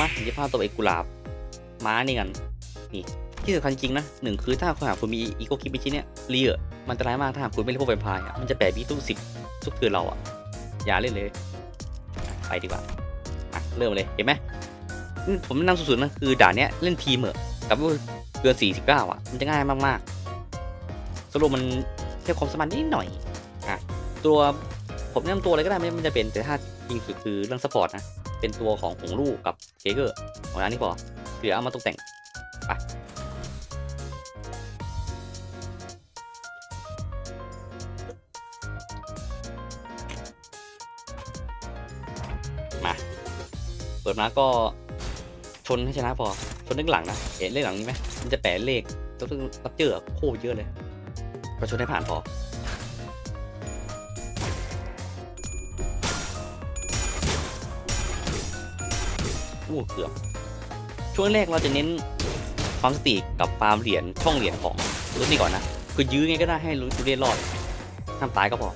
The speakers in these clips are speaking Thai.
มายี่ห้าตัวเอกกุหลาบ ม้านี่กัน นี่ ที่สำคัญจริงนะหนึ่งคือถ้าคุณหากคุณมีอีโกคิปชิ้นเนี้ยเรียมันอันตรายมากถ้าหากคุณไม่เล่นพวกแวมพร์อะมันจะแปะบีทุกสิบทุกเทืนเราอะ อย่าเล่นเลย ไปดีกว่า อะ เริ่มเลย เห็นไหมนี่ผมแนะนำสุดๆนะคือด่านเนี้ยเล่นทีมเหอะกับว่าเกินสี่สิบเก้าอะ มันจะง่ายมากๆ สรุปมันแค่ความสมานนิดหน่อย อะ ตัวผมแนะนำตัวอะไรก็ได้ไม่จะเป็นแต่ถ้าจริงสุดคือเรื่องสปอร์ตนะ เป็นตัวของหงลูกกับเจเกอร์ของร้านนี้พอเหลือเอามาตกแต่งไปมาเปิดมาก็ชนให้ชนะพอชนเลขหลังนะเห็นเลขหลังนี้ไหมมันจะแปะเลขตัวรับเจอโคตรเยอะเลย ก็ชนให้ผ่านพอ เกือบ ช่วงแรกเราจะเน้นความสติกับฟาร์มเหรียญช่องเหรียญของรุ่นนี้ก่อนนะ คือยื้อไงก็ได้ให้รู้เรียนรอดห้ามตายก็พอ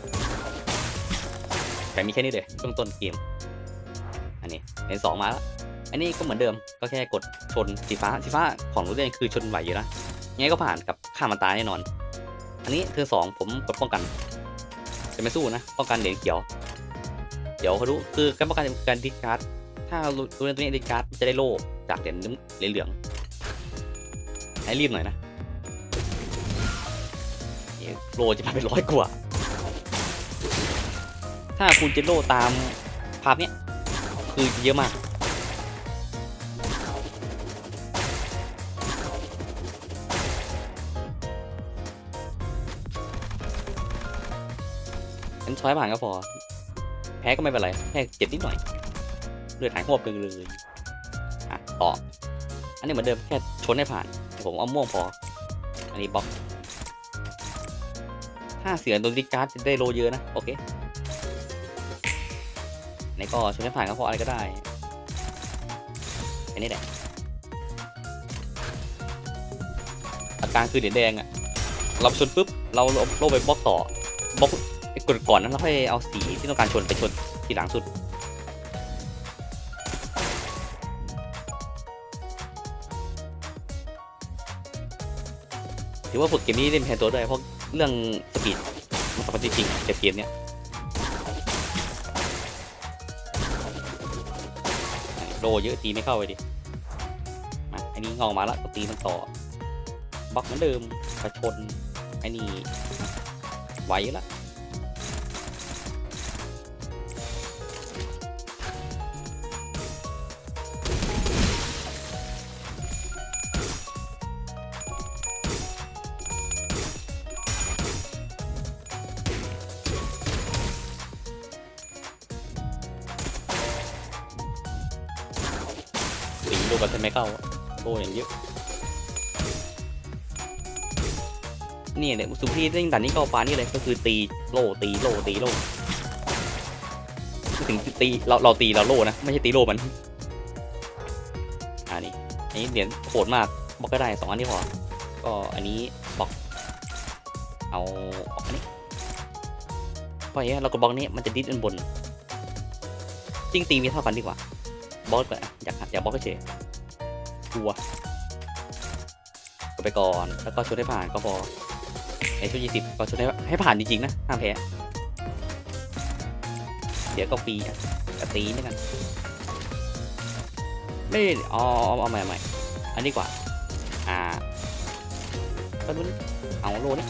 แต่มีแค่นี้เลยช่วงต้นเกม อันนี้ในสองมาแล้วอันนี้ก็เหมือนเดิมก็แค่กดชนสีฟ้าสีฟ้าของรุ่นนี้คือชนไหวอยู่นะยังไงก็ผ่านกับข้ามมันตายแน่นอน อันนี้เธอสองผมกดป้องกันจะไม่สู้นะป้องกันเหรียญเขียว เดี๋ยวเขารู้คือการป้องกันการดิสการ์ด ถ้ารู้นตัวนี้ดิการ์ดจะได้โล่จากเหรียญเหรียญเหลืองให้รีบหน่อยนะโล่จะมาเป็นร้อยกว่า ถ้าคุณจะโล่ตามภาพเนี้ย คือเยอะมากฉันช้อยผ่านก็พอ แพ้ก็ไม่เป็นไร แค่เจ็บนิดหน่อย ลือดหายหวบไปเลยอะต่อ อันนี้เหมือนเดิมแค่ชนให้ผ่าน ผมเอาม่วงพอ อันนี้บล็อกถ้าเสือโดนดิการ์ดจะได้โลเยอะนะ โอเคอันก็ชนให้ผ่านก็พออะไรก็ได้ อันนี้แหละอาการคือเหรียญแดงอะเราชนปุ๊บเราโลไปบล็อกต่อบล็อกไอ้กดก่อนนั้นเราค่อยเอาสีที่ต้องการชนไปชนทีหลังสุด ถือว่าฝึกเกมนี้เล่นแทนตัวด้วยเพราะเรื่องสปีดมันสำคัญจริงๆในเกมเนี้ยโดเยอะตีไม่เข้าไปดิอันนี้งอกมาละก็ตีมันต่อบล็อกเหมือนเดิมประชนไอ้นี่ไหวอยู่แล้ว ตีโลกันทมเข้าอะโลอย่างเยอะนี่เนี่ยสุพีเล่นด่านนี้ก็เอาปานี่เลยก็คือตีโลตีโลตีโลถึงตีเราเราตีเราโลนะไม่ใช่ตีโลมันอ่านี่อันนี้เหรียญโหดมากบล็อกก็ได้สองอันนี้พอก็อันนี้บล็อกเอาออกอันนี้เพราะอย่างเงี้ยเรากดบล็อกนี้มันจะดิ้นอันบนจริงตีมีเท่ากันดีกว่าบล็อกก่อนอยากอยากบล็อกเฉย กลัวกดไปก่อน แล้วก็ชุดให้ผ่านก็พอในชุดยี่สิบก็ชุดให้ให้ผ่านจริงๆนะห้ามแพ้เดี๋ยวก็ฟรีอะกตีนี่กันไม่อ๋อเอาเอาใหม่เอาใหม่อันนี้กว่า อ่าก็นู้นเอาโลนี่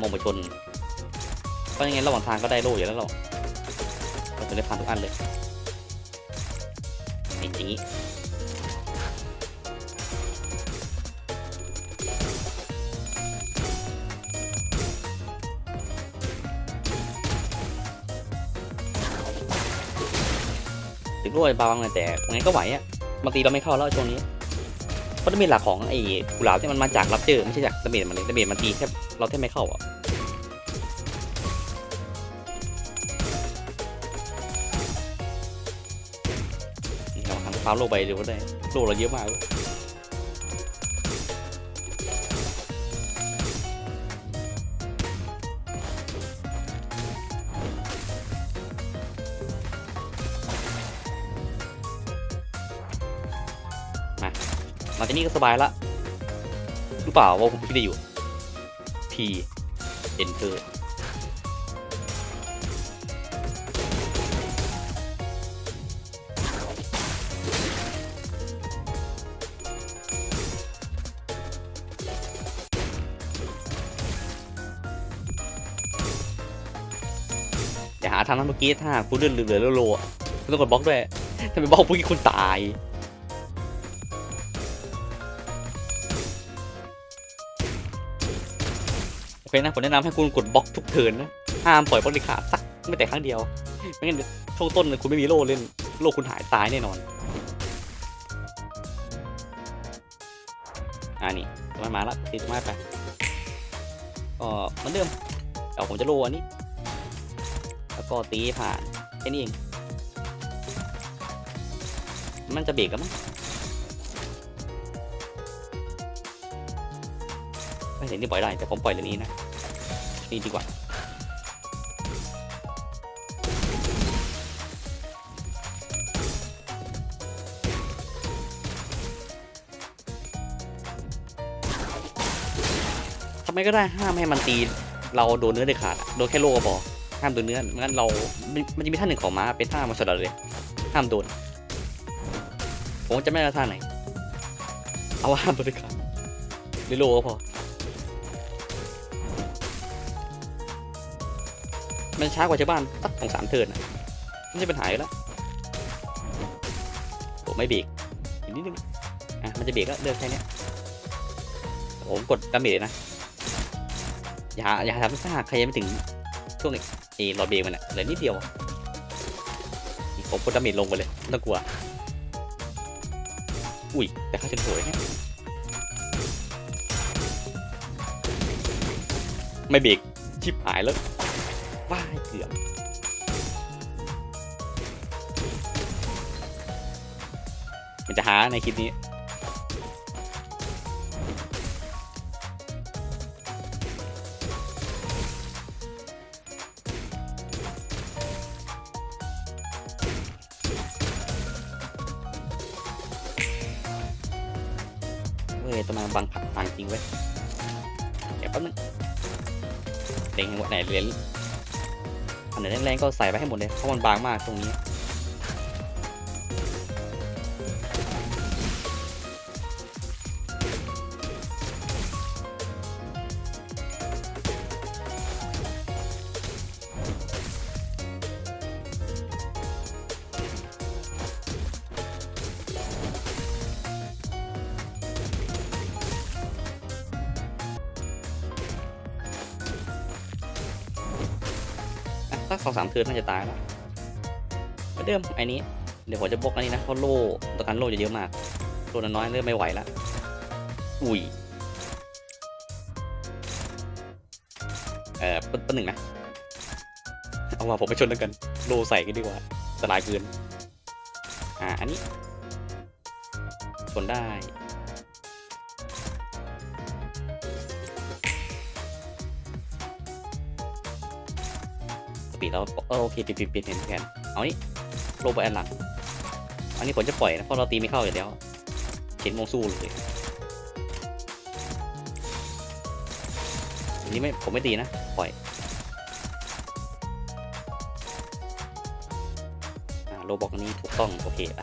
มองไปชนก็ยังไงระหว่างทางก็ได้โลอยู่แล้วเราเราจะได้ผ่านทุกอันเลย นี่งนี้ถึงด้วยบางเลยแต่ยังไงก็ไหวอะบางทีเราไม่เข้าแล้วช่วงนี้เพราะดาเมจหลักของไอ้กุหลาบเนี่มันมาจากรับเจอไม่ใช่จากดาเมจมันเลยดาเมจมันตีแค่เราแค่ไม่เข้าอะ ฟาร์มโลกไปเดี๋ยวก็ได้โลกเราเยอะมากมาหลังจากนี้ก็สบายละรู้เปล่าว่าผมคิดได้อยู่ P enter อย่าหาทำนะเมื่อกี้ถ้าคุณเลื่อนเหลือโลๆอะคุณต้องกดบล็อกด้วยถ้าไม่บล็อกเมื่อกี้คุณตายโอเคนะผมแนะนำให้คุณกดบล็อกทุกเทิร์นนะห้ามปล่อยบล็อกเด็ดขาดสักไม่แต่ครั้งเดียวไม่งั้นช่วงต้นเลยคุณไม่มีโล่เล่นโล่คุณหายตายแน่นอนอ่านี่มามาละติดไม้ไปก็เหมือนเดิมเดี๋ยวผมจะโล่อันนี้ แล้วก็ตีผ่านแค่นี้เองมันจะเบรกแล้วมั้งไม่เห็นนี่ปล่อยได้แต่ผมปล่อยเรื่องนี้นะนี่ดีกว่าทำไมก็ได้ห้ามให้มันตี เราโดนเนื้อเด็ดขาดโดนแค่โลก็พอ ห้ามโดนเนื้อไม่งั้นเรา มันจะมีท่าหนึ่งของม้าเป็นท่ามาสลัดเลย ห้ามโดน ผมจะไม่ได้ท่าไหน เอาห้ามโดนเลยครับหรือโลก็พอ มันช้ากว่าชาวบ้านสักสองสามเทิร์นะไม่ใช่ปัญหาแล้วผมไม่เบรกอีกนิดนึง อะ มันจะเบรกแล้วเลือกแค่เนี้ยผมกดดาเมจนะ อย่า อย่าทำถ้าหากใครยังไม่ถึง ช่วงไอ้หลอดเบรกมันอะเหลือนิดเดียวอะนี่ผมกดดาเมจลงไปเลยไม่ต้องกลัว อุ้ย แต่ค่าเฉนโหยไม่เบรกชิบหายแล้วว้ายเกือบมันจะหาในคลิปนี้ เว้ยตัวมาบังคับทางจริงเว้ยเดี๋ยวแป๊บนึงเล็งไหนเหรียญอันไหนแรงๆก็ใส่ไปให้หมดเลยเพราะมันบางมากตรงนี้ สักสองสามเทิร์นน่าจะตายแล้วเหมือนเดิมไอ้นี้เดี๋ยวผมจะบล็อกอันนี้นะเพราะโล่ตัวกันโล่จะเยอะมากโล่น้อยๆเริ่มไม่ไหวแล้วอุ้ยเออเป็นเป็นหนึ่งนะเอาว่าผมไปชนแล้วกันโลใส่กันดีกว่าอันตรายเกินอ่าอันนี้ชนได้ ปีดแล้วเออโอเคปิดปิดปิดเห็นแผนเอานี่โลไปอันหลัง อันนี้ผมจะปล่อยนะเพราะเราตีไม่เข้าอยู่แล้วเข็นโมงสู้เลยอันนี้ไม่ผมไม่ตีนะปล่อยอ่าโลบอกอันนี้ถูกต้องโอเคไป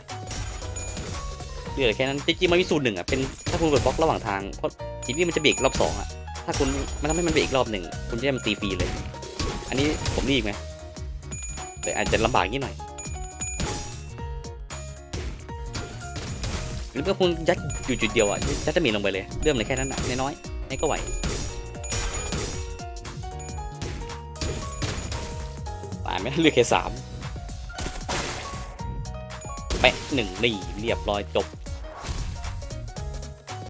เหลือแค่นั้นจริงๆมันมีสูตรหนึ่งอะเป็นถ้าคุณกดบล็อกระหว่างทางเพราะทีนี้มันจะเบรกรอบสองอะถ้าคุณมันทำให้มันเบรกอีกรอบหนึ่งคุณจะได้มันตีฟรีเลย อันนี้ผมรีบไหม แต่อาจจะลำบากนิดหน่อยหรือว่าคุณยัดอยู่จุดเดียวอะยัดจะมีลงไปเลยเริ่มเลยแค่นั้นนะน้อยๆนี่ก็ไหวตายไหมเหลือแค่สามแปะหนึ่งนี่เรียบร้อยจบ